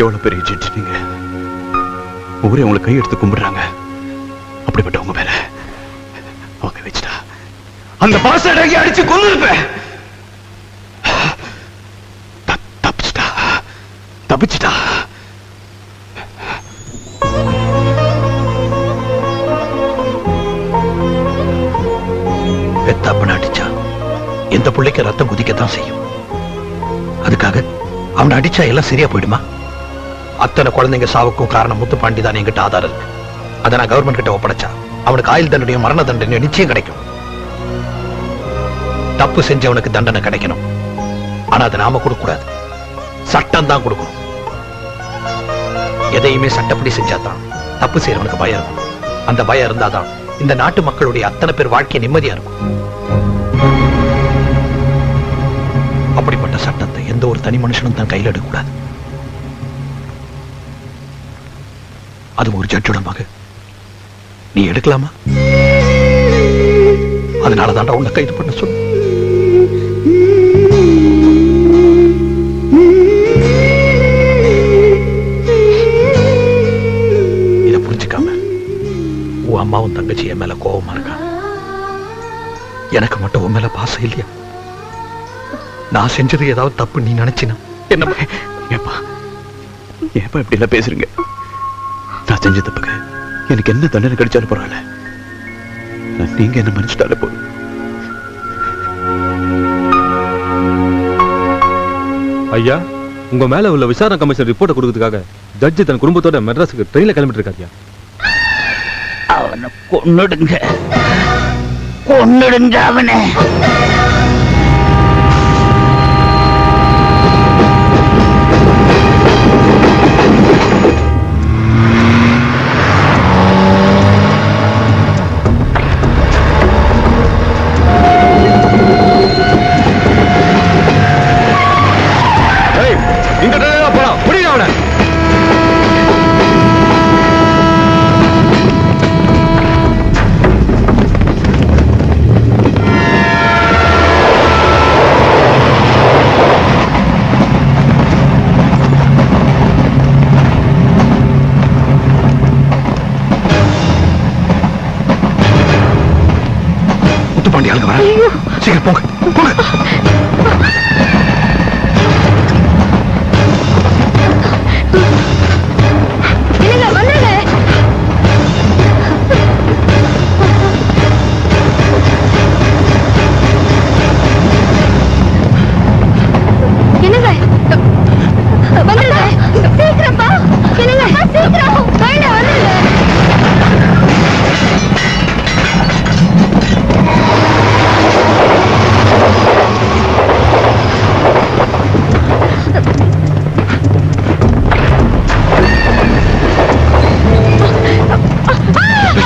எவ்வளவு பெரிய ஜட்ஜ் நீங்க? ஊரே உங்களை கையெடுத்து கும்பிடுறாங்க. அப்படிப்பட்டவங்க உங்க மேல அவங்க வச்சுட்டா அந்த பாசடகி அடிச்சு கொண்டிருப்பேன் தப்பிச்சிட்டா. தப்பிச்சிட்டா. பெத்தப்பன அடிச்சா எந்த பிள்ளைக்கு ரத்தம் குதிக்கத்தான் செய்யும்? அதுக்காக அவனை அடிச்சா எல்லாம் சரியா போயிடுமா? அத்தனை குழந்தைங்க சாவுக்கும் காரணம் முத்துப்பாண்டி தான் என்கிட்ட ஆதாரம் இருக்கு. அதை நான் கவர்மெண்ட் கிட்ட ஒப்படைச்சா அவனுக்கு ஆயுள் தண்டனையும் மரண தண்டனையும் நிச்சயம் கிடைக்கும். தப்பு செஞ்சவனுக்கு தண்டனை கிடைக்கணும். ஆனா அதை நாம கொடுக்க கூடாது. சட்டம் தான் கொடுக்கணும். எதையுமே சட்டப்படி செஞ்சாதான் தப்பு செய்யறவனுக்கு பயம் இருக்கும். அந்த பயம் இருந்தாதான் இந்த நாட்டு மக்களுடைய அத்தனை பேர் வாழ்க்கை நிம்மதியா இருக்கும். அப்படிப்பட்ட சட்டத்தை எந்த ஒரு தனி மனுஷனும் தன் கையில் எடுக்கக்கூடாது. அது ஒரு ஜட்ஜோட மக நீ எடுக்கலாமா? அதனால தாண்டா உன்னை கைது பண்ண சொல்லு இதை புரிஞ்சுக்காம உன் அம்மாவும் தங்கச்சி என் மேல கோபமா இருக்கா? எனக்கு மட்டும் உன் மேல பாசம் இல்லையா? நான் செஞ்சது ஏதாவது தப்பு நீ நினைச்சினா? என்ன ஏப்பா ஏப்பா இப்படி எல்லாம் பேசுறீங்க? நான் செஞ்ச தப்புக்கு எனக்கு என்ன தண்டனை கிடைச்சாலும் பரவாயில்ல. நீங்க என்ன மன்னிச்சிட்டாலே போதும். ஐயா உங்க மேல உள்ள விசாரணை கமிஷன் ரிப்போர்ட்டை கொடுக்கறதுக்காக ஜட்ஜி தன் குடும்பத்தோட மெட்ராஸுக்கு ட்ரெயின்ல கிளம்பிட்டு இருக்காருயா அவனை கொன்னுடுங்க. கொன்னுடுங்க அவனை.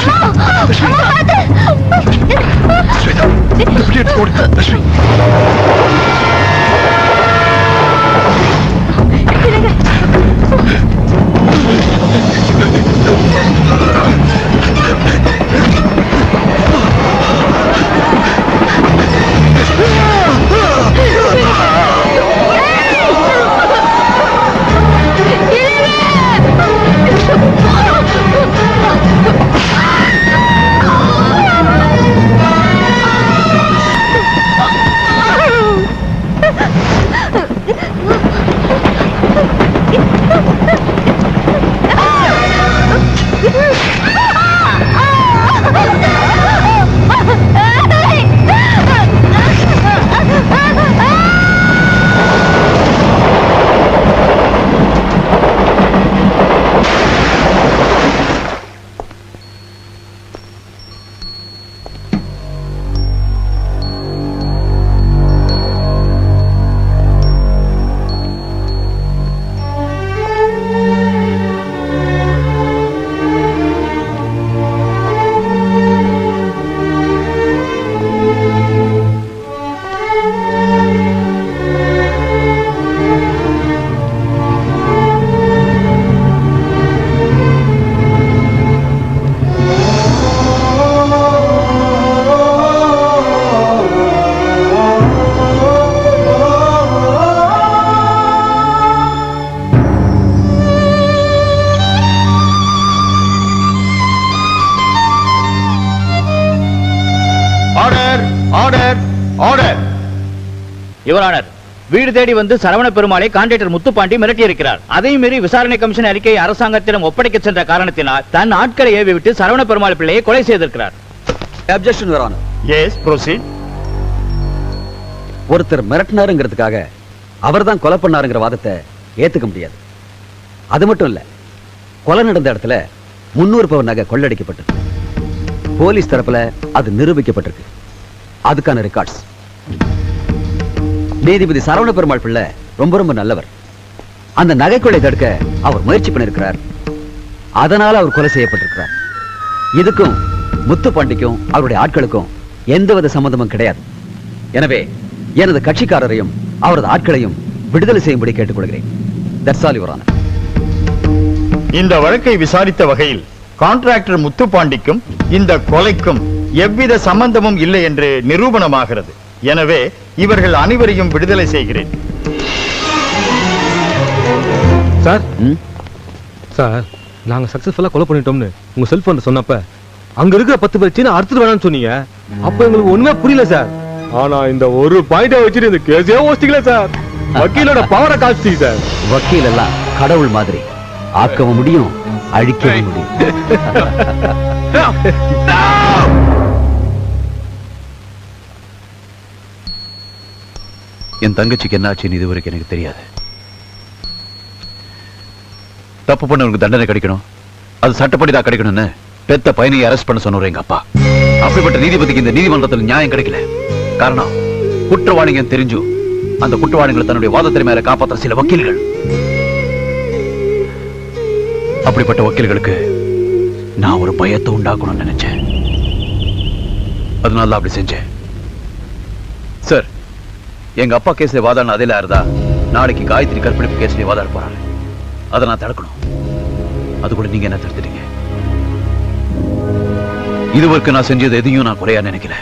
லட்சுமி லட்சுமி ஓடு லட்சுமி வீடு தேடி வந்து சரவண பெருமாளை கான்ட்ராக்டர் முத்துப்பாண்டி மிரட்டியிருக்கிறார். அதையும் மீறி விசாரணை கமிஷன் அறிக்கையை அரசாங்கத்திடம் ஒப்படைக்க சென்ற காரணத்தினால் தன் ஆட்களை ஏவி விட்டு சரவண பெருமாள் பிள்ளையை கொலை செய்திருக்கிறார். அப்ஜெக்ஷன் வரான எஸ் ப்ரொசீட் ஒருத்தர் மிரட்டினாருங்கிறதுக்காக அவர்தான் கொலை பண்ணாருங்கிற வாதத்தை ஏத்துக்க முடியாது. அது மட்டும் இல்ல கொலை நடந்த இடத்துல முன்னூறு பவர் நகை கொள்ளடிக்கப்பட்டிருக்கு. போலீஸ் தரப்புல அது நிரூபிக்கப்பட்டிருக்கு. அதுக்கான ரெக்கார்ட்ஸ் நீதிபதி சரவண பெருமாள் பிள்ளை ரொம்ப ரொம்ப நல்லவர். அந்த நகை தடுக்க அவர் முயற்சி பண்ணிருக்கிறார் அதனால அவர் கொலை செய்யப்பட்டிருக்கிறார். இதுக்கும் முத்து பாண்டிக்கும் அவருடைய ஆட்களுக்கும் எந்தவித சம்பந்தமும் கிடையாது. எனவே எனது கட்சிக்காரரையும் அவரது ஆட்களையும் விடுதலை செய்யும்படி கேட்டுக்கொள்கிறேன். இந்த வழக்கை விசாரித்த வகையில் கான்ட்ராக்டர் முத்துப்பாண்டிக்கும் இந்த கொலைக்கும் எவ்வித சம்பந்தமும் இல்லை என்று நிரூபணமாகிறது. எனவே இவர்கள் அனைவரையும் விடுதலை செய்கிறேன். சார்? சார் நாங்க சக்சஸ்ஃபுல்லா கொலை பண்ணிட்டோம்னு உங்க செல்போன்ல சொன்னப்ப அங்க இருக்கிற பத்து பேர் சீனா அறுத்துட்டு வேணாம்னு சொன்னீங்க. அப்ப எங்களுக்கு ஒண்ணுமே புரியல சார். ஆனா இந்த ஒரு பாயிண்ட வச்சுட்டு இந்த கேஸே ஓசிக்கல சார். வக்கீலோட பவரை காமிச்சிட்டீங்க சார். வக்கீல் எல்லாம் கடவுள் மாதிரி. ஆக்கவும் முடியும் அழிக்கவும் முடியும். என் தங்கச்சிக்கு என்ன ஆச்சுன்னு இதுவரைக்கும் எனக்கு தெரியாது. தப்பு பண்ணவனுக்கு தண்டனை கிடைக்கணும். அது சட்டப்படி தான் கிடைக்கணும்னு பெத்த பையனையை அரெஸ்ட் பண்ண சொன்னவர் எங்க அப்பா. அப்படிப்பட்ட நீதிபதிக்கு இந்த நீதிமன்றத்தில் நியாயம் கிடைக்கல. காரணம் குற்றவாளிங்க தெரிஞ்சு அந்த குற்றவாளிகளை தன்னுடைய வாதத்தின் மேல காப்பாற்ற சில வக்கீல்கள். அப்படிப்பட்ட வக்கீல்களுக்கு நான் ஒரு பயத்தை உண்டாக்கணும்னு நினைச்சேன். அதனால அப்படி செஞ்சேன். எங்க அப்பா கேஸ்ல வாதாடின அதில் இருந்தா நாளைக்கு காயத்ரி கற்பழிப்பு கேஸ்ல வாதாட போறாரு அதை நான் தடுக்கணும். அது கூட நீங்க என்ன தடுத்துட்டீங்க? இதுவரைக்கும் நான் செஞ்சது எதையும் நான் குறையா நினைக்கல.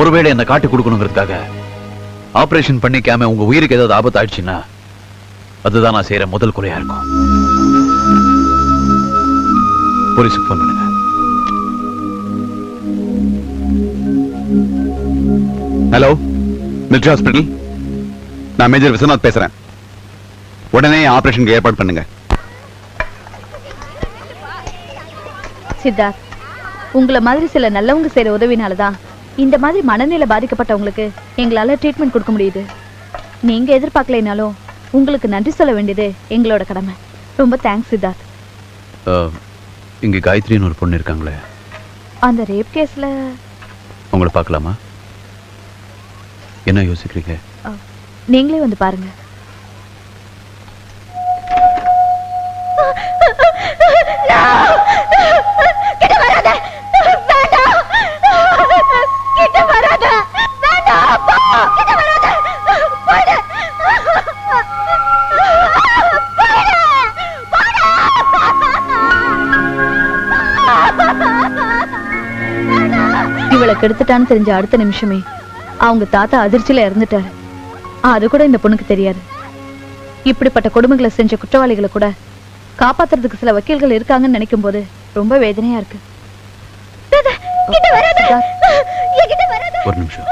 ஒருவேளை என்ன காட்டி கொடுக்கணுங்கிறதுக்காக ஆபரேஷன் பண்ணிக்காம உங்க உயிருக்கு ஏதாவது ஆபத்து ஆயிடுச்சுன்னா அதுதான் நான் செய்யற முதல் குறையா இருக்கும். போலீஸுக்கு போன் பண்ணுங்க. ஹலோ மிலிட்ரி ஹாஸ்பிட்டல் நான் மேஜர் விஸ்வநாத் பேசுறேன். உடனே ஆபரேஷனுக்கு ஏற்பாடு பண்ணுங்க. சித்தார்த் உங்களை மாதிரி சில நல்லவங்க செய்யற உதவினால தான் இந்த மாதிரி மனநிலை பாதிக்கப்பட்டவங்களுக்கு எங்களால ட்ரீட்மெண்ட் கொடுக்க முடியுது. நீங்க எதிர்பார்க்கலைனாலும் உங்களுக்கு நன்றி சொல்ல வேண்டியது எங்களோட கடமை. ரொம்ப தேங்க்ஸ் சித்தார்த். இங்க காயத்ரின்னு ஒரு பொண்ணு இருக்காங்களே. அந்த ரேப் கேஸ்ல உங்களை பார்க்கலாமா? என்ன யோசிக்கிறீங்க? நீங்களே வந்து பாருங்க. இவளை கெடுத்துட்டான்னு தெரிஞ்ச அடுத்த நிமிஷமே. அவங்க தாத்தா அதிர்ச்சியில இறந்துட்டாரு. அது கூட இந்த பொண்ணுக்கு தெரியாது. இப்படிப்பட்ட கொடுமைகளை செஞ்ச குற்றவாளிகளை கூட காப்பாத்துறதுக்கு சில வக்கீல்கள் இருக்காங்கன்னு நினைக்கும் போது ரொம்ப வேதனையா இருக்கு. ஒரு நிமிஷம்.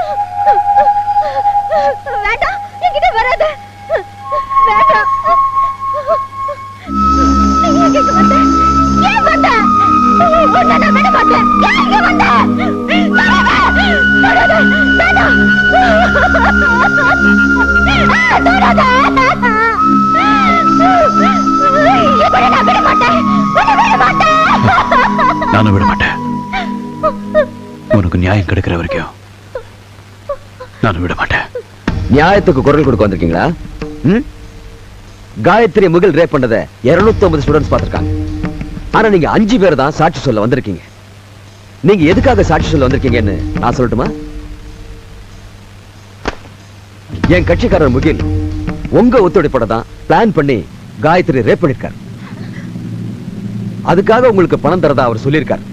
நியாயம் கிடைக்கிற வரைக்கும் நான் விட மாட்டேன். நியாயத்துக்கு குரல் கொடுக்க வந்திருக்கீங்களா? காயத்ரி முகில் ரேப் பண்ணத 250 ஸ்டூடெண்ட்ஸ் பார்த்திருக்காங்க. ஆனா நீங்க அஞ்சு பேர் தான் சாட்சி சொல்ல வந்திருக்கீங்க. நீங்க எதுக்காக சாட்சி சொல்ல வந்திருக்கீங்கன்னு நான் சொல்லட்டுமா? என் கட்சிக்காரர் முகில் உங்க ஒத்துழைப்போட தான் பிளான் பண்ணி காயத்ரி ரேப் பண்ணிருக்காரு. அதுக்காக உங்களுக்கு பணம் தரதா அவர் சொல்லியிருக்கார்.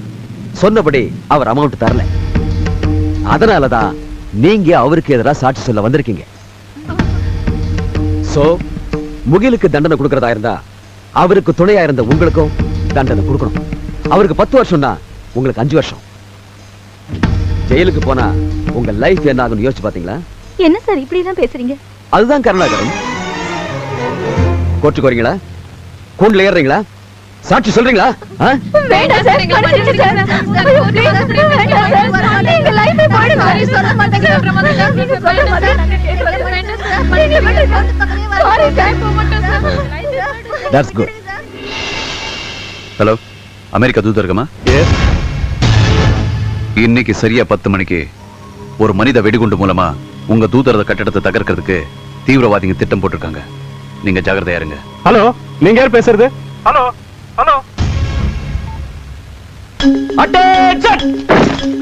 சொன்னபடி அவர் அமௌண்ட் தரல. அதனாலதான் நீங்க அவருக்கு எதிராக சாட்சி சொல்ல வந்திருக்கீங்க. சோ முகிலுக்கு தண்டனை கொடுக்கறதா இருந்தா அவருக்கு துணையா இருந்த உங்களுக்கும் தண்டனை கொடுக்கணும். அவருக்கு பத்து வருஷம்னா உங்களுக்கு அஞ்சு வருஷம். ஜெயிலுக்கு போனா உங்க லைஃப் என்ன ஆகும்னு யோசிச்சு பாத்தீங்களா? என்ன சார் இப்படி எல்லாம் பேசுறீங்க? அதுதான் கருணாகரன். கோர்ட்டுக்கு வரீங்களா கூண்டுல ஏறுறீங்களா? சாட்சி சொல்றீங்களா? வேண்டாம் சார் மன்னிச்சிடுங்க சார் ஐயோ, please, வேண்டாம் சார். எங்க ஐ பாடுங்க. நீங்க சொல்ல மாட்டீங்க. நீங்க சொல்ல மாட்டீங்க. வேண்டாம் sir. Sorry sir. That's good. Hello America தூதரகமா இன்னைக்கு சரியா பத்து மணிக்கு ஒரு மனித வெடிகுண்டு மூலமா உங்க தூதரக கட்டடத்தை தகர்க்கிறதுக்கு தீவிரவாதிங்க திட்டம் போட்டிருக்காங்க நீங்க ஜாகிரதையா இருங்க ஹலோ நீங்க யார் பேசுறது ஹலோ ஹலோ அட்டென்ஷன்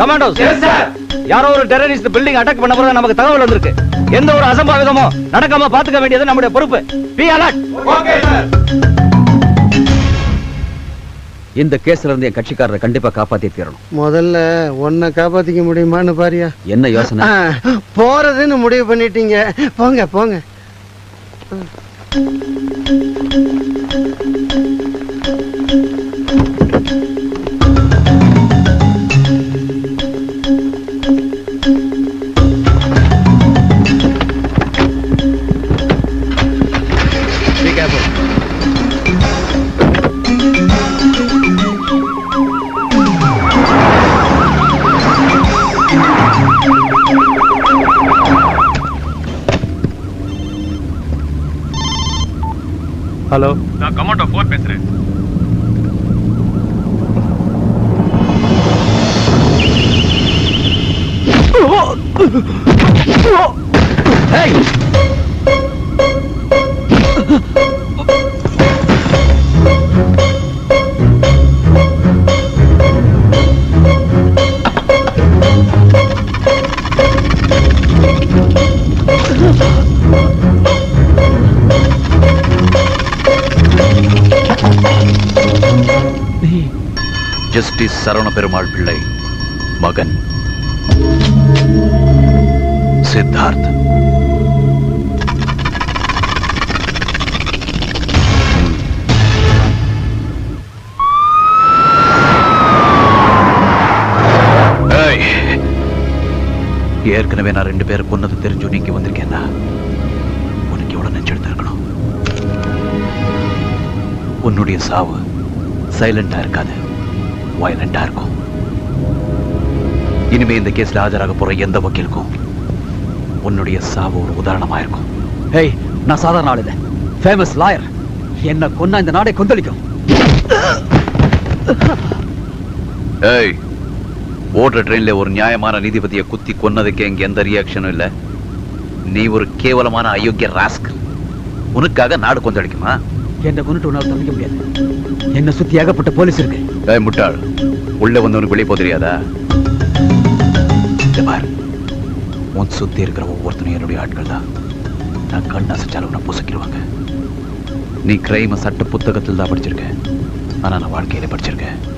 கமாண்டோஸ் யாரோ ஒரு டெரரிஸ்ட் பில்டிங் அட்டாக் பண்ண போறது நமக்கு தகவல் வந்திருக்கு. எந்த ஒரு அசம்பாவிதமும் நடக்காம பாத்துக்க வேண்டியது நம்முடைய பொறுப்பு. பி அலர்ட் இந்த கேஸ்ல இருந்து என் கட்சிக்காரரை கண்டிப்பா காப்பாத்தி தீரணும். முதல்ல உன்னை காப்பாத்திக்க முடியுமான்னு பாரியா? என்ன யோசனை? போறதுன்னு முடிவு பண்ணிட்டீங்க. போங்க போங்க. ஹலோ நான் கமாண்டோ போன் பேசுறேன் ஜஸ்டிஸ் சரவண பெருமாள் பிள்ளை மகன் சித்தார்த். ஏற்கனவே நான் ரெண்டு பேரை கொன்னது தெரிஞ்சு நீங்க வந்திருக்கேன்னா உனக்கு எவ்வளவு நெஞ்செடுத்து இருக்கணும்? உன்னுடைய சாவு சைலண்டா இருக்காது. வயலண்டா இருக்கும். இனிமே இந்த கேஸ்ல ஆஜராக போற எந்த வக்கீலுக்கும் உன்னுடைய சாவு ஒரு உதாரணமா இருக்கும். ஏய் நான் சாதாரண ஆள் இல்ல. ஃபேமஸ் லாயர் என்ன கொன்னா இந்த நாடே கொந்தளிக்கும். ஏய் ஓடுற ட்ரெயின்ல ஒரு நியாயமான நீதிபதியை குத்தி கொன்னதுக்கு இங்க எந்த ரியாக்ஷனும் இல்ல? நீ ஒரு கேவலமான அயோக்கிய ராஸ்க் உனக்காக நாடு கொந்தளிக்குமா? என்னை கொண்டுட்டு உன்னால தப்பிக்க முடியாது. என்னை சுத்தி ஏகப்பட்ட போலீஸ் இருக்கு. டேய் முட்டாள். உள்ள வந்தவனுக்கு வெளியே போக தெரியாதா? இங்க பார். உன் சுத்தி இருக்கிற ஒவ்வொருத்தனும் என்னுடைய ஆட்கள் தான். நான் கண் அசைச்சாலும் உன்னை புசக்கிடுவாங்க. நீ கிரைம சட்ட புத்தகத்தில் தான் படிச்சிருக்க. ஆனா நான் வாழ்க்கையில படிச்சிருக்கேன்.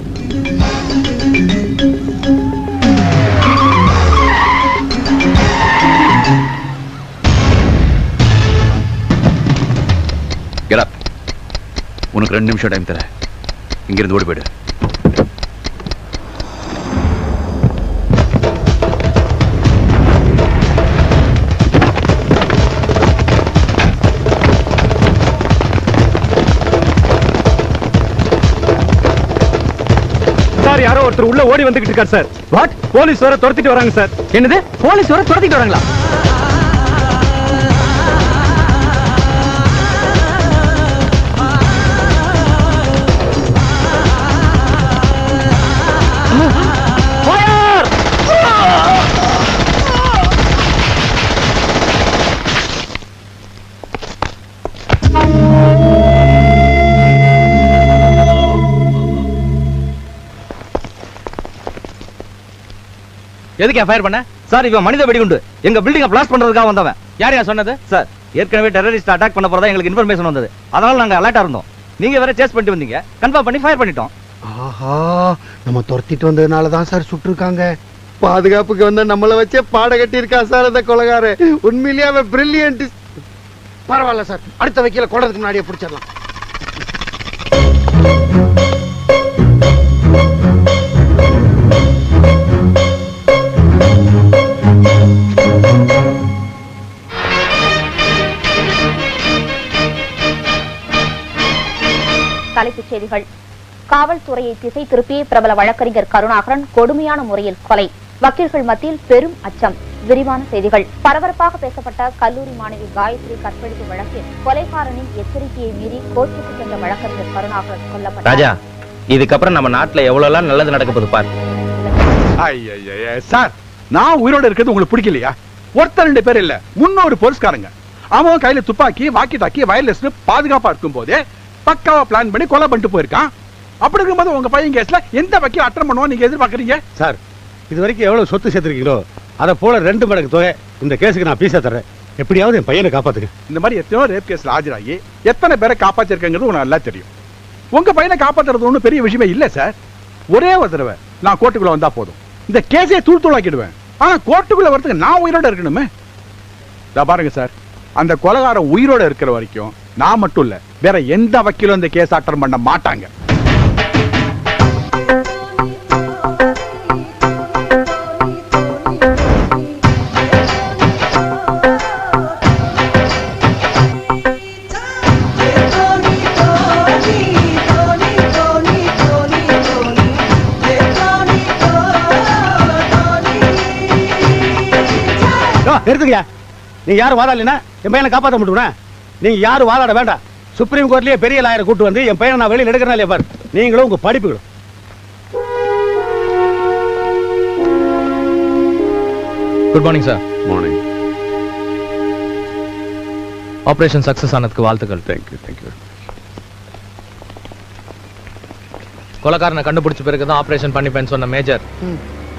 உனக்கு ரெண்டு நிமிஷம் டைம் தரேன். இங்கிருந்து ஓடி போயிடு. சார் யாரோ ஒருத்தர் உள்ள ஓடி வந்துகிட்டு இருக்கார் சார் வாட் போலீஸ் வர துரத்திட்டு வராங்க சார் என்னது? போலீஸ் வர துரத்திட்டு வராங்களா? எதுக்கு ஃபயர் பண்ண? சார் இவன் மனித வெடிகுண்டு. எங்க பில்டிங்க பிளாஸ்ட் பண்றதுக்காக வந்தவன். யார் யார் சொன்னது? சார் ஏற்கனவே டெரரிஸ்ட் அட்டாக் பண்ண போறதா எங்களுக்கு இன்ஃபர்மேஷன் வந்தது. அதனால நாங்க அலர்ட்டா இருந்தோம். நீங்க வேற சேஸ் பண்ணிட்டு வந்தீங்க. கன்ஃபார்ம் பண்ணி ஃபயர் பண்ணிட்டோம். ஆஹா நம்ம துரத்திட்டு வந்ததுனால தான் சார் சுட்டிருக்காங்க. பாதுகாப்புக்கு வந்த நம்மள வச்சே பாட கட்டி இருக்கா சார் அந்த கொலகாரு. உண்மையிலேயே அவன் பிரில்லியன்ட் பரவாயில்ல சார் அடுத்த வைக்கல கொடறதுக்கு முன்னாடியே பிடிச்சிடலாம். செய்திகள். காவல்துறையை திசை திருப்பி பிரபல வழக்கறிஞர் கருணாகரன் கொடுமையான முறையில் கொலை. வக்கீல்கள் மத்தியில் பெரும் அச்சம். விரிவான செய்திகள். பரபரப்பாக பேசப்பட்ட கல்லூரி மாணவி காயத்ரி கற்பழிப்பு வழக்கில் கொலைகாரனின் எச்சரிக்கையை மீறி கோர்ட்டுக்கு சென்ற வழக்கறிஞர் கருணாகரன் கொல்லப்பட்டார். ராஜா இதுக்கப்புறம் நம்ம நாட்டுல எவ்வளவு நல்லது நடக்க போகுது பாரு. ஐயையையே, சார் நான் உயிரோட இருக்கிறது உங்களுக்கு பிடிக்கலையா? ஒருத்தர் ரெண்டு பேர் இல்ல முன்னூறு போலீஸ்காரங்க. அவன் கையில துப்பாக்கி வாக்கி டாக்கி வயர்லெஸ் பாதுகாப்பா இருக்கும் போதே பக்காவா பிளான் பண்ணி கொலை பண்ணிட்டு போயிருக்கான். அப்படி இருக்கும்போது உங்க பையன் கேஸ்ல எந்த வக்கீல் அட்டன் பண்ணுவோம் நீங்க எதிர்பார்க்கறீங்க? சார் இது வரைக்கும் எவ்வளவு சொத்து சேர்த்திருக்கீங்களோ அதை போல ரெண்டு மடங்கு தொகை இந்த கேஸுக்கு நான் பீஸா தர்றேன் எப்படியாவது என் பையனை காப்பாத்துங்க. இந்த மாதிரி எத்தனையோ ரேப் கேஸ்ல ஆஜராகி எத்தனை பேரை காப்பாத்திருக்கங்கிறது உனக்கு நல்லா தெரியும். உங்க பையனை காப்பாத்துறது ஒண்ணும் பெரிய விஷயமே இல்ல சார். ஒரே ஒரு தடவை நான் கோர்ட்டுக்குள்ள வந்தா போதும். இந்த கேஸே தூள் தூளாக்கிடுவேன். ஆனா கோர்ட்டுக்குள்ள வரதுக்கு நான் உயிரோட இருக்கணுமே? இதா பாருங்க சார். அந்த கொலகாரம் உயிரோட இருக்கிற வரைக்கும் நான் மட்டும் இல்ல வேற எந்த வக்கீலும் இந்த கேஸ் அட்டன் பண்ண மாட்டாங்க. எடுத்துக்கயா நீங்க யாரும் வாதாடலைன்னா என் பையனை காப்பாற்ற முடியும் நீங்க யாரும் வாதாட வேண்டாம். சுப்ரீம் கோர்ட்லயே பெரிய லாயரை கூட்டு வந்து என் பையனை நான் வெளியில் எடுக்கிறேன் இல்லையா பாரு. நீங்களும் உங்க படிப்புகளும். Good morning sir morning operation success ஆனதுக்கு வாழ்த்துக்கள். தேங்க்யூ தேங்க்யூ கொலைக்காரனை கண்டுபிடிச்ச பிறகு தான் ஆபரேஷன் பண்ணிப்பேன்னு சொன்ன மேஜர்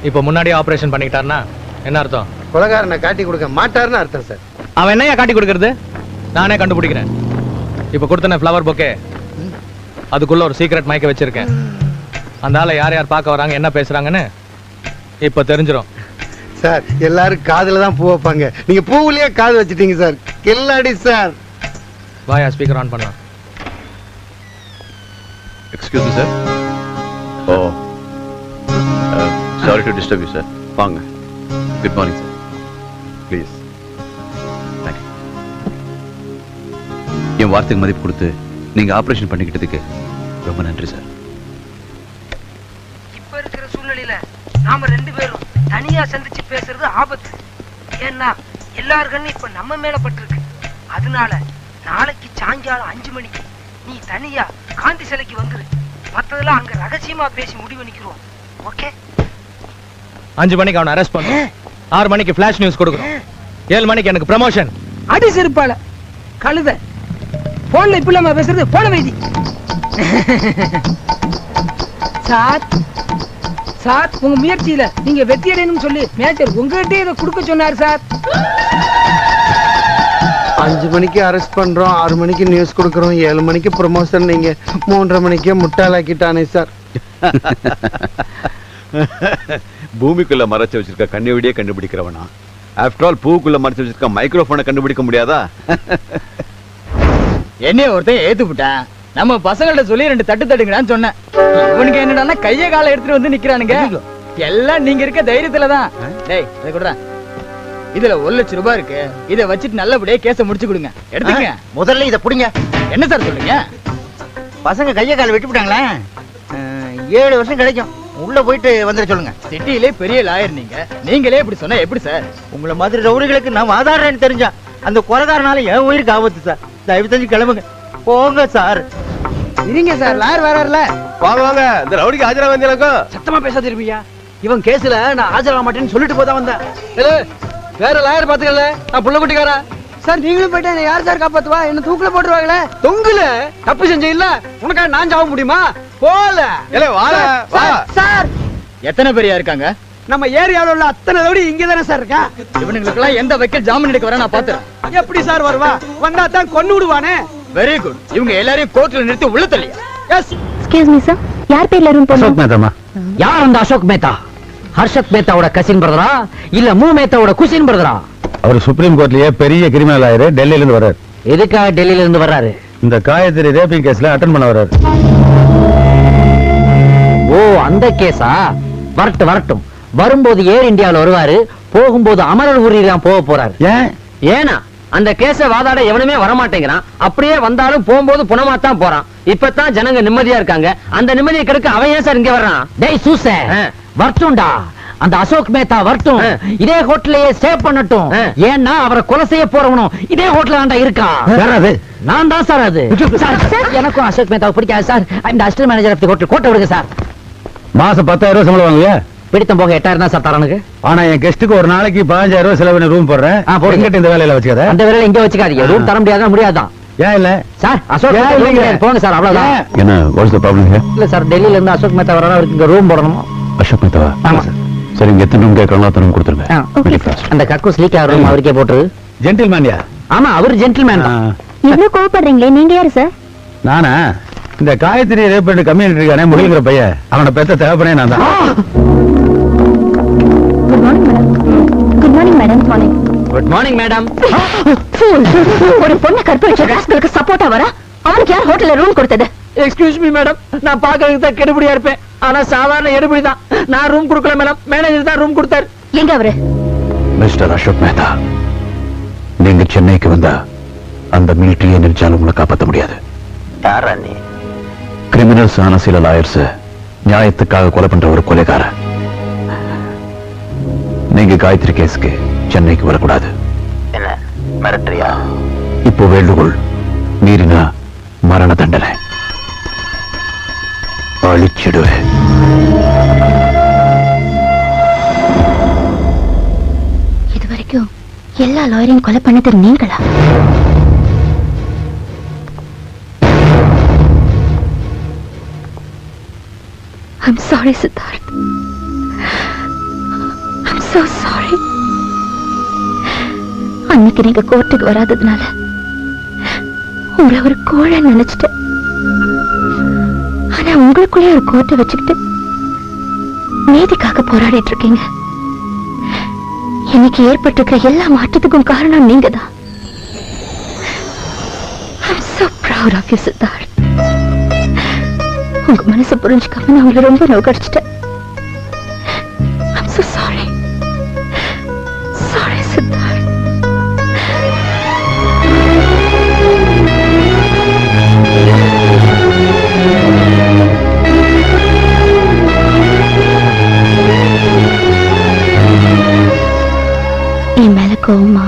இப்போ முன்னாடியே ஆபரேஷன் பண்ணிக்கிட்டாருன்னா என்ன அர்த்தம்? கொலகாரனை காட்டி கொடுக்க மாட்டாருன்னு அர்த்தம் சார் அவன் என்னையா காட்டி கொடுக்கறது? நானே கண்டுபிடிக்கிறேன். இப்போ கொடுத்தன ஃப்ளவர் பொக்கே அதுக்குள்ள ஒரு சீக்ரெட் மயக்க வச்சிருக்கேன். அந்த ஆளை யார் யார் பார்க்க வராங்க என்ன பேசுறாங்கன்னு இப்போ தெரிஞ்சிடும் சார் எல்லாரும் காதுல தான் பூ வைப்பாங்க. நீங்க பூவுலயே காது வச்சிட்டீங்க சார். கில்லாடி சார். வாயா ஸ்பீக்கர் ஆன் பண்ணலாம் excuse me sir oh sorry to disturb you sir வாங்க. குட் மார்னிங் சார் ப்ளீஸ் என் வார்த்தைக்கு மதிப்பு கொடுத்து நீங்க ஆபரேஷன் பண்ணிக்கிட்டதுக்கு ரொம்ப நன்றி சார் இப்ப இருக்கிற சூழ்நிலையில நாம ரெண்டு பேரும் தனியா சந்திச்சு பேசுறது ஆபத்து. ஏன்னா எல்லார் கண்ணும் இப்ப நம்ம மேல பட்டிருக்கு. அதனால நாளைக்கு சாயங்காலம் அஞ்சு மணிக்கு நீ தனியா காந்தி சிலைக்கு வந்துரு. மத்ததெல்லாம் அங்க ரகசியமா பேசி முடிவு நிக்கிறோம் ஓகே? அஞ்சு மணிக்கு அவனை அரெஸ்ட் பண்ணு ஆறு மணிக்கு ஃபிளாஷ் நியூஸ் கொடுக்கணும். ஏழு மணிக்கு எனக்கு ப்ரமோஷன் அடி செருப்பால. கழுத. போன்ல இப்ப நம்ம பேசுறது? போன வைதி சார் சார் உங்க முயற்சியில நீங்க வெற்றி அடையணும்னு சொல்லி மேஜர் உங்ககிட்ட இதை கொடுக்க சொன்னார் சார். அஞ்சு மணிக்கு அரெஸ்ட் பண்றோம் ஆறு மணிக்கு நியூஸ் கொடுக்கறோம் ஏழு மணிக்கு ப்ரொமோஷன் நீங்க மூன்றரை மணிக்கு முட்டாளாக்கிட்டானே சார். பூமிக்குள்ள மறைச்சு வச்சிருக்க கண்ணை கண்டுபிடிக்கிறவனா? ஆஃப்டர் ஆல் பூக்குள்ள மறைச்சு வச்சிருக்க மைக்ரோஃபோனை கண்டுபிடிக்க முடியாதா? என்னைய ஒருத்தன் ஏத்து விட்டான். நம்ம பசங்கள்ட்ட சொல்லி ரெண்டு தட்டு தட்டுங்கடான்னு சொன்னேன். இவனுக்கு என்னடான்னா கைய காலை எடுத்துட்டு வந்து நிக்கிறானுங்க. எல்லாம் நீங்க இருக்க தைரியத்துல தான் டேய் இதை கொடுறேன். இதுல ஒரு லட்சம் ரூபாய் இருக்கு. இதை வச்சுட்டு நல்லபடியா கேஸ முடிச்சு கொடுங்க. எடுத்துங்க முதல்ல இத புடிங்க. என்ன சார் சொல்றீங்க? பசங்க கைய கால வெட்டி விட்டாங்களே? ஏழு வருஷம் கிடைக்கும். உள்ள போயிட்டு வந்துட சொல்லுங்க. சிட்டியிலே பெரிய லாயர் நீங்க. நீங்களே இப்படி சொன்னா எப்படி சார்? உங்களை மாதிரி ரவுடிகளுக்கு நான் வாதாடுறேன்னு தெரிஞ்சா அந்த கொலகாரனால என் உயிருக்கு ஆபத்து சார். தயவு செஞ்சு கிளம்புங்க. போங்க சார். இருங்க சார். லாயர் வராருல. வாங்க வாங்க. இந்த ரவுடிக்கு ஆஜரா வந்தீங்களா சத்தமா பேசாத இருப்பியா இவன் கேஸ்ல நான் ஆஜராக மாட்டேன்னு சொல்லிட்டு போதான் வந்தேன். வேற லாயர் பாத்துக்கல நான் புள்ள குட்டிக்காரா? சார் நீங்களும் போயிட்டு என்னை யார் சார் காப்பாத்துவா? என்ன தூக்குல போட்டுருவாங்களே. தொங்குல? தப்பு செஞ்ச இல்ல உனக்காக நான் சாவ முடியுமா? போல. இல்ல வாழ வா. சார். எத்தனை பேரியா இருக்காங்க? நம்ம ஏரியாவுல உள்ள அத்தனை ரவுடி இங்க தானே சார் இருக்கா? இவனுங்களுக்கெல்லாம் எந்த வக்கீல் ஜாமீன் எடுக்க வர நான் பாத்துறேன் எப்படி சார் வருவா? வந்தா தான் கொன்னு விடுவானே? வெரி குட் இவங்க எல்லாரையும் கோர்ட்ல நிறுத்தி உள்ள தள்ளியா? எஸ் எக்ஸ்கியூஸ் மீ சார் யார் பேர்ல ரூம் போனோம் மேதாமா யார் அந்த அசோக் மேத்தா? ஹர்ஷத் மேத்தாவோட கசின் பிரதரா இல்ல மூ மேத்தாவோட குசின் பிரதரா அவர் சுப்ரீம் கோர்ட்லயே பெரிய கிரிமினல் ஆயிரு டெல்லியில இருந்து வர்றாரு. எதுக்காக டெல்லியில இருந்து வர்றாரு? இந்த காயத்ரி ரேப்பிங் கேஸ்ல அட்டன் பண்ண வர்றாரு. ஓ அந்த கேஸா வரட்டும் வரட்டும். வரும்போது ஏர் இந்தியாவுல வருவாரு போகும்போது அமரர் ஊரிலாம் போக போறாரு. ஏன்? ஏனா அந்த கேஸ வாதாட எவனுமே வரமாட்டேங்கிறான். அப்படியே வந்தாலும் போகும்போது புனமாத்தான் போறான். இப்பதான் ஜனங்க நிம்மதியா இருக்காங்க. அந்த நிம்மதியை கெடுக்க அவன் ஏன் சார் இங்க வர்றான்? டேய் சூச. வரட்டும்டா. அந்த அசோக் மேத்தா வரட்டும். ஆ. இதே ஹோட்டலையே ஸ்டே பண்ணட்டும். ஏன்னா அவரை கொலை செய்ய போறவனும் இதே ஹோட்டல் தான்டா இருக்கான் நான் தான் சார் அது. எனக்கும் அசோக் மேத்தாவை பிடிக்காது சார். இந்த assistant manager of the hotel கோட்டை விடுங்க சார். மாசம் பத்தாயிரம் ரூபாய் சம்பளம் வாங்குவியா? பிடித்தம் போக எட்டாயிரம் தான் சார் தரனுக்கு ஆனா என் கெஸ்ட்டுக்கு ஒரு நாளைக்கு பதினஞ்சாயிரம் ரூபாய் செலவு ரூம் போடுறேன். போடுங்க. இந்த வேலையில வச்சுக்காத. அந்த வேலையில இங்க வச்சுக்காதீங்க. ரூம் தர முடியாதான் முடியாதான் ஏன் இல்ல? சார் அசோக். போங்க சார் அவ்வளவுதான்? என்ன வாட்ஸ் த ப்ராப்ளம் ஹியர் இல்ல சார் டெல்லியில இருந்து அசோக் மேத்தா வர அவருக்கு இங்க ரூம் போடணும்? அசோக் மேத்தாவா? ஆமா. சார் இங்க எத்தனை ரூம் அத்தனை room கொடுத்துருங்க. அந்த கக்கூஸ் லீக் ஆகிற ரூம் அவருக்கே போட்டுரு. ஜென்டில்மேன்யா ஆமா அவர் ஜென்டில்மேன் தான். இவ்வளவு கோவப்படுறீங்களே நீங்க யாரு சார்? நானா? இந்த காயத்ரி ரேப் பண்ணி இருக்கானே முடிங்கிற பையன். அவனோட பெத்த தேவைப்பனே நான் தான். Madam morning good morning madam ஒரு பொண்ணை கற்பழிச்ச ராஸ்களுக்கு சப்போர்ட்டா வர? அவனுக்கு யார் ஹோட்டல்ல ரூம் கொடுத்தது? எக்ஸ்கியூஸ் மீ மேடம் நான் பாக்குறதுக்கு தான் கெடுபடியா இருப்பேன். ஆனா சாதாரண எடுபடி தான். நான் ரூம் கொடுக்கல மேடம் மேனேஜர் தான் ரூம் கொடுத்தாரு. எங்க அவரு? மிஸ்டர் அசோக் மேத்தா நீங்க சென்னைக்கு வந்தா அந்த மிலிட்டரியை நினைச்சாலும் உங்களை காப்பாற்ற முடியாது. கிரிமினல்ஸ் ஆன சில லாயர்ஸ் நியாயத்துக்காக கொலை பண்ற ஒரு கொலைகாரன். நீங்க காயத்ரி கேஸ்க்கு சென்னைக்கு வரக்கூடாது. இப்போ வேண்டுகோள் மீறினா மரண தண்டனை. அழிச்சிடுவேன். இது வரைக்கும் எல்லா லாயரையும் கொலை பண்ணது நீங்களா? I'm sorry, Siddharth. So sorry. அன்னைக்கு நீங்க கோர்ட்டுக்கு வராததுனால உங்களை ஒரு கோழை நினைச்சிட்டேன். ஆனா உங்களுக்குள்ளே ஒரு கோர்ட்டை வச்சுக்கிட்டு நீதிக்காக போராடிட்டு இருக்கீங்க. இன்னைக்கு ஏற்பட்டிருக்கிற எல்லா மாற்றத்துக்கும் காரணம் நீங்க தான் உங்க மனசு புரிஞ்சுக்காம நான் உங்களை ரொம்ப நோக்கடிச்சிட்டேன். என் மேல கோவமா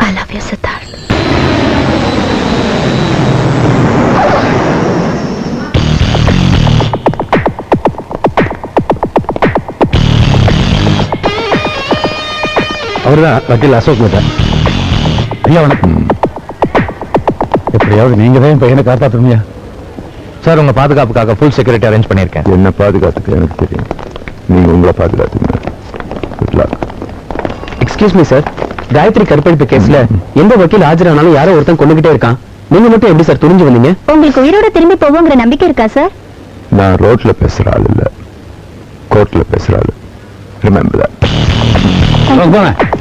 I love you, Siddharth. அவர்தான் வக்கீல் அசோக் மேத்தா ஐயா வணக்கம் எப்படியாவது நீங்க தான் என் பையனை காப்பாத்துறீங்க சார் உங்க பாதுகாப்புக்காக ஃபுல் செக்யூரிட்டி அரேஞ்ச் பண்ணியிருக்கேன். என்ன பாதுகாத்துக்கு எனக்கு தெரியும். நீங்க உங்களை பாதுகாத்துங்க. Good luck excuse me sir Gayathri கற்பழிப்பு கேஸ்ல எந்த வக்கீல் ஆஜரானாலும் யாரோ ஒருத்தன் கொண்டுகிட்டே இருக்கான். நீங்க மட்டும் எப்படி சார் துணிஞ்சு வந்தீங்க? உங்களுக்கு உயிரோட திரும்பி போவோங்கிற நம்பிக்கை இருக்கா சார் நான் ரோட்ல பேசுற ஆள் இல்ல. கோர்ட்ல பேசுற ஆள். Remember that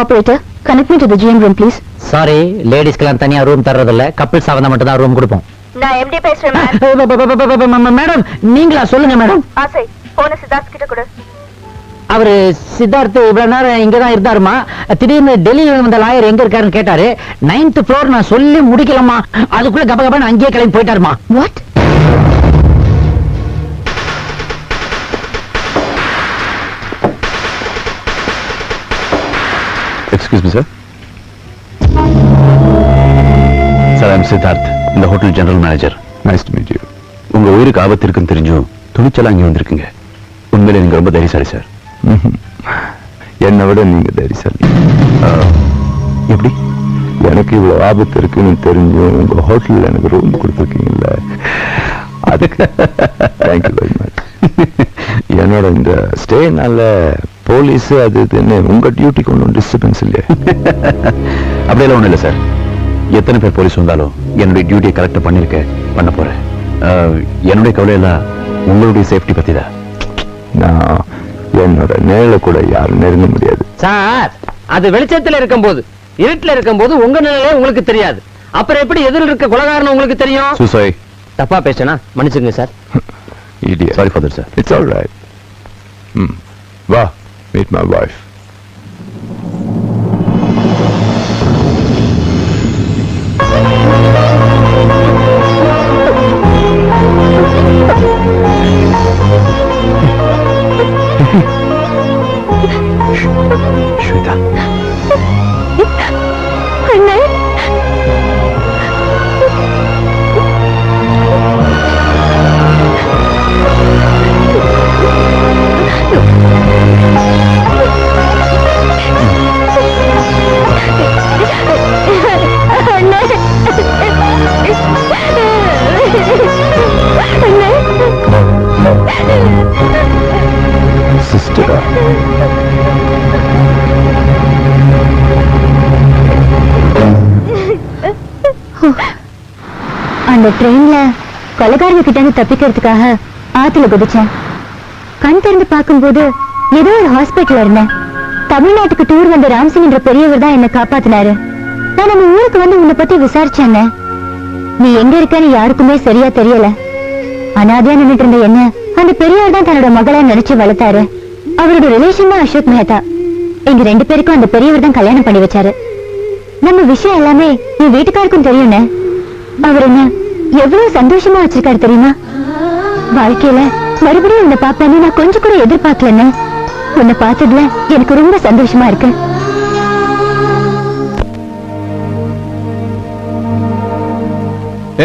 operator connect me to the GM room please sorry லேடிஸ்க்கெல்லாம் தனியா ரூம் தர்றதில்ல. கப்பிள்ஸ் அவன் மட்டும் தான் ரூம் கொடுப்போம். நான் எம்டி பேசுறேன் மேடம் நீங்களா சொல்லுங்க மேடம் ஆசை போன சித்தார்த் கிட்ட கொடு. அவரு சித்தார்த் இவ்வளவு நேரம் இங்கதான் இருந்தாருமா? திடீர்னு டெல்லியில வந்த லாயர் எங்க இருக்காருன்னு கேட்டாரு. நைன்த் ஃப்ளோர் நான் சொல்லி முடிக்கலமா அதுக்குள்ள கப கபன்னு அங்கேயே கிளம்பி போயிட்டாருமா. What excuse me sir sir I'm Siddharth இந்த hotel general manager nice to meet you உங்க உயிருக்கு ஆபத்து இருக்குன்னு தெரிஞ்சும் துணிச்சலா இங்க வந்திருக்குங்க. உண்மையிலே நீங்க ரொம்ப தைரியசாலி சார் என்னை விட நீங்க தைரியசாலி. எப்படி? எனக்கு இவ்வளவு ஆபத்து இருக்குன்னு தெரிஞ்சும் உங்க ஹோட்டல்ல எனக்கு ரூம் கொடுத்துருக்கீங்கல்ல. அதுக்கு தேங்க்யூ வெரி மச் என்னோட இந்த ஸ்டேனால போலீஸ் அது இதுன்னு உங்க டியூட்டிக்கு ஒன்றும் டிஸ்டர்பன்ஸ் இல்லையே. அப்படியெல்லாம் ஒண்ணும் இல்லை சார் எத்தனை பேர் போலீஸ் வந்தாலும் என்னுடைய டியூட்டியை கரெக்டா பண்ணிருக்கேன் பண்ண போறேன். அஹ், என்னுடைய கவலை எல்லாம் உங்களுடைய சேஃப்டி பத்தி தான் நான் என்னோட நேரில் கூட யாரும் நெருங்க முடியாது. சார் அது வெளிச்சத்துல இருக்கும்போது இருட்டுல இருக்கும்போது உங்க நிலையே உங்களுக்கு தெரியாது. அப்புறம் எப்படி எதிரில் இருக்க கொலகாரன் உங்களுக்கு தெரியும்? சுசாய் தப்பா பேசனா மன்னிச்சுங்க sir. Sorry father sir It's all right. Hmm. Va, meet my wife. அந்த ட்ரெயின்ல கொலைகாரங்க கிட்ட இருந்து தப்பிக்கிறதுக்காக ஆத்துல குதிச்சேன். கண் திறந்து பார்க்கும்போது ஏதோ ஒரு ஹாஸ்பிட்டல் இருந்தேன். தமிழ்நாட்டுக்கு டூர் வந்த ராம்சிங் என்ற பெரியவர் தான் என்ன காப்பாத்தினாரு. நான் நம்ம ஊருக்கு வந்து உன்னை பத்தி விசாரிச்சேன் நீ எங்க இருக்கன்னு யாருக்குமே சரியா தெரியல. அனாதையா நின்றுட்டு இருந்த என்ன அந்த பெரியவர் தான் தன்னோட மகளா நினைச்சு வளர்த்தாரு. அவரோட ரிலேஷன் தான் அசோக் மேத்தா. எங்க ரெண்டு பேருக்கும் அந்த பெரியவர் தான் கல்யாணம் பண்ணி வச்சாரு. நம்ம விஷயம் எல்லாமே என் வீட்டுக்காருக்கும் தெரியும்னே. அவர் என்ன எவ்வளவு சந்தோஷமா வச்சிருக்காரு தெரியுமா? வாழ்க்கையில மறுபடியும் உன்னை பார்ப்பேன்னு நான் கொஞ்சம் கூட எதிர்பார்க்கலன்னு. உன்னை பார்த்ததுல எனக்கு ரொம்ப சந்தோஷமா இருக்கு.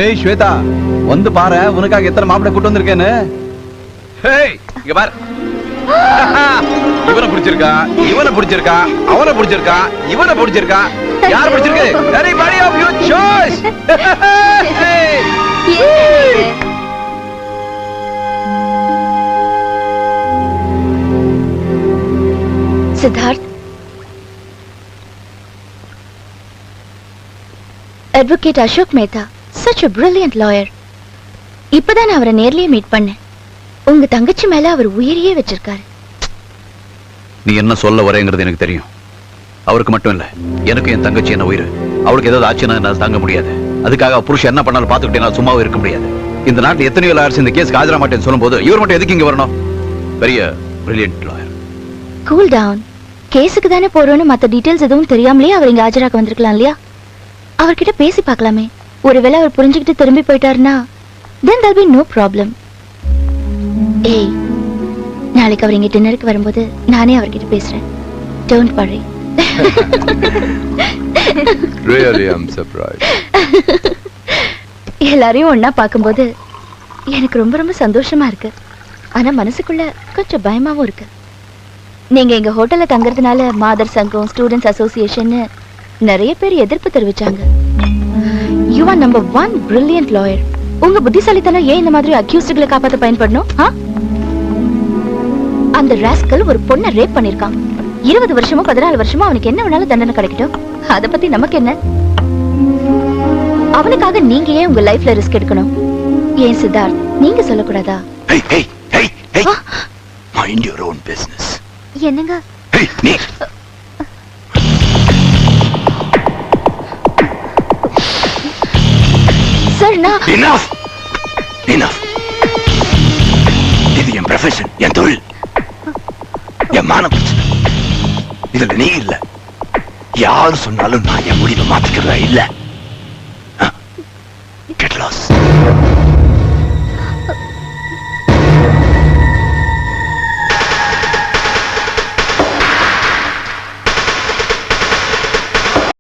ஏய் ஸ்வேதா வந்து பாரு உனக்காக எத்தனை மாப்பிளை கூட்டு வந்திருக்கேன்னு. ஏய் இங்க பாரு. இவனை பிடிச்சிருக்கா இவனை பிடிச்சிருக்கா அவனை பிடிச்சிருக்கா இவனை பிடிச்சிருக்கா. யார் பிடிச்சிருக்கு? Everybody of your choice. Siddharth advocate Ashok Mehta a brilliant lawyer இப்பதான் அவரை நேர்லயே மீட் பண்ணேன். உங்க தங்கச்சி மேல அவர் உயிரியே வச்சிருக்காரு. நீ என்ன சொல்ல வரேங்கிறது எனக்கு தெரியும். அவருக்கு மட்டும் இல்லை எனக்கு என் தங்கச்சி என்ன உயிர். அவளுக்கு ஏதாவது ஆச்சுன்னா என்னால தாங்க முடியாது. அதுக்காக புருஷன் என்ன பண்ணாலும் பார்த்துக்கிட்டே நான் சும்மாவும் இருக்க முடியாது. இந்த நாட்டில் எத்தனையோ லாயர்ஸ் இந்த கேஸ்க்கு ஆஜரா மாட்டேன்னு சொல்லும்போது இவர் மட்டும் எதுக்கு இங்க வரணும்? பெரிய பிரில்லியன்ட் லாயர் கூல் டவுன் கேஸுக்கு தானே போறோம்னு மற்ற டீட்டெயில்ஸ் எதுவும் தெரியாமலே அவர் இங்க ஆஜராக வந்திருக்கலாம் இல்லையா? அவர்கிட்ட பேசி பார்க்கலாமே. ஒருவேளை அவர் புரிஞ்சுக்கிட்டு திரும்பி போயிட்டாருன்னா தென் தல் பி நோ ப்ராப்ளம் ஏய் நாளைக்கு அவர் இங்க டின்னருக்கு வரும்போது நானே அவர்கிட்ட பேசுறேன். Don't worry. Really, I'm surprised. எல்லாரையும் ஒண்ணா பார்க்கும்போது எனக்கு ரொம்ப ரொம்ப சந்தோஷமா இருக்கு. ஆனா மனசுக்குள்ள கொஞ்சம் பயமாவும் இருக்கு. நீங்க எங்க ஹோட்டல்ல தங்குறதுனால மாதர் சங்கம் ஸ்டூடெண்ட்ஸ் அசோசியேஷன் நிறைய பேர் எதிர்ப்பு தெரிவிச்சாங்க. You are number one brilliant lawyer உங்க புத்திசாலித்தனம் ஏன் இந்த மாதிரி அக்யூஸ்டுகளை காப்பாத்த பயன்படணும்? ஆ? அந்த ராஸ்கல் ஒரு பொண்ணை ரேப் பண்ணிருக்கான். இருபது வருஷமோ பதினாலு வருஷமோ அவனுக்கு என்ன வேணாலும் தண்டனை கிடைக்கட்டும். அத பத்தி நமக்கு என்ன? அவனுக்காக நீங்க ஏன் உங்க லைஃப்ல ரிஸ்க் எடுக்கணும்? ஏன் சித்தார்த் நீங்க சொல்லக்கூடாதா! Mind your own business. என்னங்க? சார் நான் enough! Enough! இது என் ப்ரொஃபஷன் என் தொழில். என் மான பிரச்சனை இதுல நீ இல்ல. யாரு சொன்னாலும் நான் என் முடிவை மாத்திக்கிறதா இல்ல. Get loss